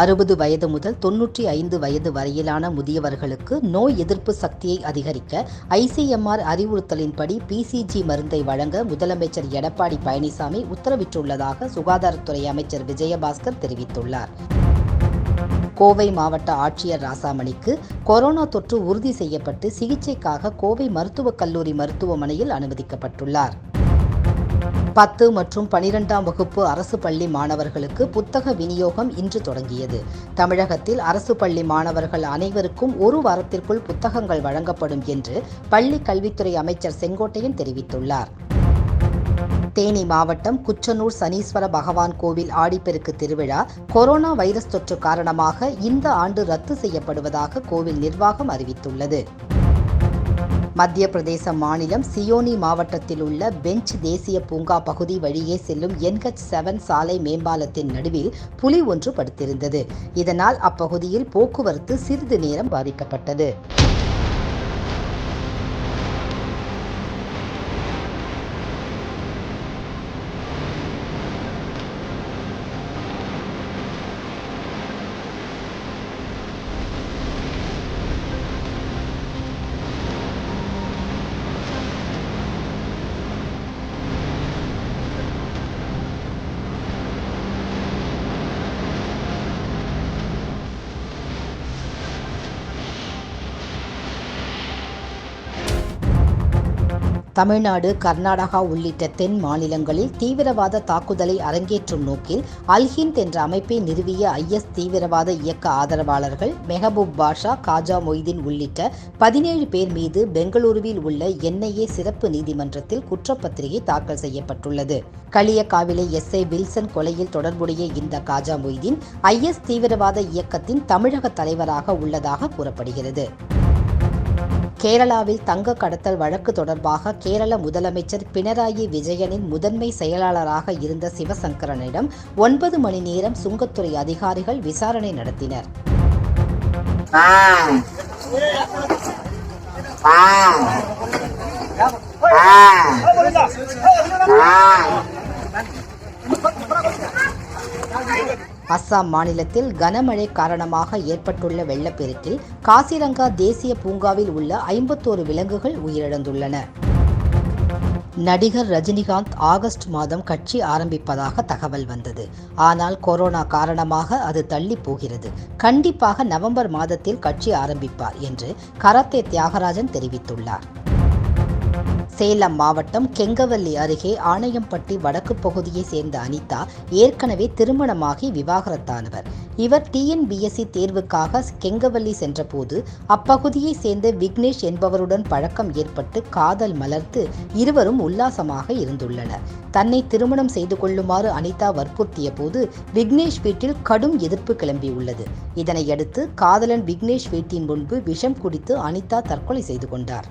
அறுபது வயது முதல் தொன்னூற்றி ஐந்து வயது வரையிலான முதியவர்களுக்கு நோய் எதிர்ப்பு சக்தியை அதிகரிக்க ஐசிஎம்ஆர் அறிவுறுத்தலின்படி பிசிஜி மருந்தை வழங்க முதலமைச்சர் எடப்பாடி பழனிசாமி உத்தரவிட்டுள்ளதாக சுகாதாரத்துறை அமைச்சர் விஜயபாஸ்கர் தெரிவித்துள்ளார். கோவை மாவட்ட ஆட்சியர் ராசாமணிக்கு கொரோனா தொற்று உறுதி செய்யப்பட்டு சிகிச்சைக்காக கோவை மருத்துவக் கல்லூரி மருத்துவமனையில் அனுமதிக்கப்பட்டுள்ளார். பத்து மற்றும் பனிரெண்டாம் வகுப்பு அரசு பள்ளி மாணவர்களுக்கு புத்தக விநியோகம் இன்று தொடங்கியது. தமிழகத்தில் அரசு பள்ளி மாணவர்கள் அனைவருக்கும் ஒரு வாரத்திற்குள் புத்தகங்கள் வழங்கப்படும் என்று பள்ளி கல்வித்துறை அமைச்சர் செங்கோட்டையன் தெரிவித்துள்ளார். தேனி மாவட்டம் குச்சனூர் சனீஸ்வர பகவான் கோவில் ஆடிப்பெருக்கு திருவிழா கொரோனா வைரஸ் தொற்று காரணமாக இந்த ஆண்டு ரத்து செய்யப்படுவதாக கோவில் நிர்வாகம் அறிவித்துள்ளது. மத்திய பிரதேச மாநிலம் சியோனி மாவட்டத்தில் உள்ள பெஞ்ச் தேசிய பூங்கா பகுதி வழியே செல்லும் என்ஹெச் செவன் சாலை மேம்பாலத்தின் நடுவில் புலி ஒன்று படுத்திருந்தது. இதனால் அப்பகுதியில் போக்குவரத்து சிறிது நேரம் பாதிக்கப்பட்டது. தமிழ்நாடு கர்நாடகா உள்ளிட்ட தென் மாநிலங்களில் தீவிரவாத தாக்குதலை அரங்கேற்றும் நோக்கில் அல்ஹிந்த் என்ற அமைப்பை நிறுவிய ஐஎஸ் தீவிரவாத இயக்க ஆதரவாளர்கள் மெஹபூப் பாஷா காஜா மொய்தீன் உள்ளிட்ட பதினேழு பேர் மீது பெங்களூருவில் உள்ள என்ஐஏ சிறப்பு நீதிமன்றத்தில் குற்றப்பத்திரிகை தாக்கல் செய்யப்பட்டுள்ளது. களியக்காவிலை எஸ்ஐ வில்சன் கொலையில் தொடர்புடைய இந்த காஜா மொய்தீன் ஐஎஸ் தீவிரவாத இயக்கத்தின் தமிழக தலைவராக உள்ளதாக கூறப்படுகிறது. கேரளாவில் தங்க கடத்தல் வழக்கு தொடர்பாக கேரள முதலமைச்சர் பினராயி விஜயனின் முதன்மை செயலாளராக இருந்த சிவசங்கரனிடம் ஒன்பது மணி நேரம் சுங்கத்துறை அதிகாரிகள் விசாரணை நடத்தினர். அஸ்ஸாம் மாநிலத்தில் கனமழை காரணமாக ஏற்பட்டுள்ள வெள்ளப்பெருக்கில் காசிரங்கா தேசிய பூங்காவில் உள்ள ஐம்பத்தோரு விலங்குகள் உயிரிழந்துள்ளன. நடிகர் ரஜினிகாந்த் ஆகஸ்ட் மாதம் கட்சி ஆரம்பிப்பதாக தகவல் வந்தது. ஆனால் கொரோனா காரணமாக அது தள்ளி போகிறது கண்டிப்பாக நவம்பர் மாதத்தில் கட்சி ஆரம்பிப்பார் என்று கராத்தே தியாகராஜன் தெரிவித்துள்ளார். சேலம் மாவட்டம் கெங்கவல்லி அருகே ஆணையம்பட்டி வடக்கு பகுதியை சேர்ந்த அனிதா ஏற்கனவே திருமணமாகி விவாகரத்தானவர். இவர் டிஎன்பிஎஸ்சி தேர்வுக்காக கெங்கவல்லி சென்றபோது அப்பகுதியை சேர்ந்த விக்னேஷ் என்பவருடன் பழக்கம் ஏற்பட்டு காதல் மலர்த்து இருவரும் உல்லாசமாக இருந்துள்ளனர். தன்னை திருமணம் செய்து கொள்ளுமாறு அனிதா வற்புறுத்திய போது விக்னேஷ் வீட்டில் கடும் எதிர்ப்பு கிளம்பியுள்ளது. இதனையடுத்து காதலன் விக்னேஷ் வீட்டின் முன்பு விஷம் குடித்து அனிதா தற்கொலை செய்து கொண்டார்.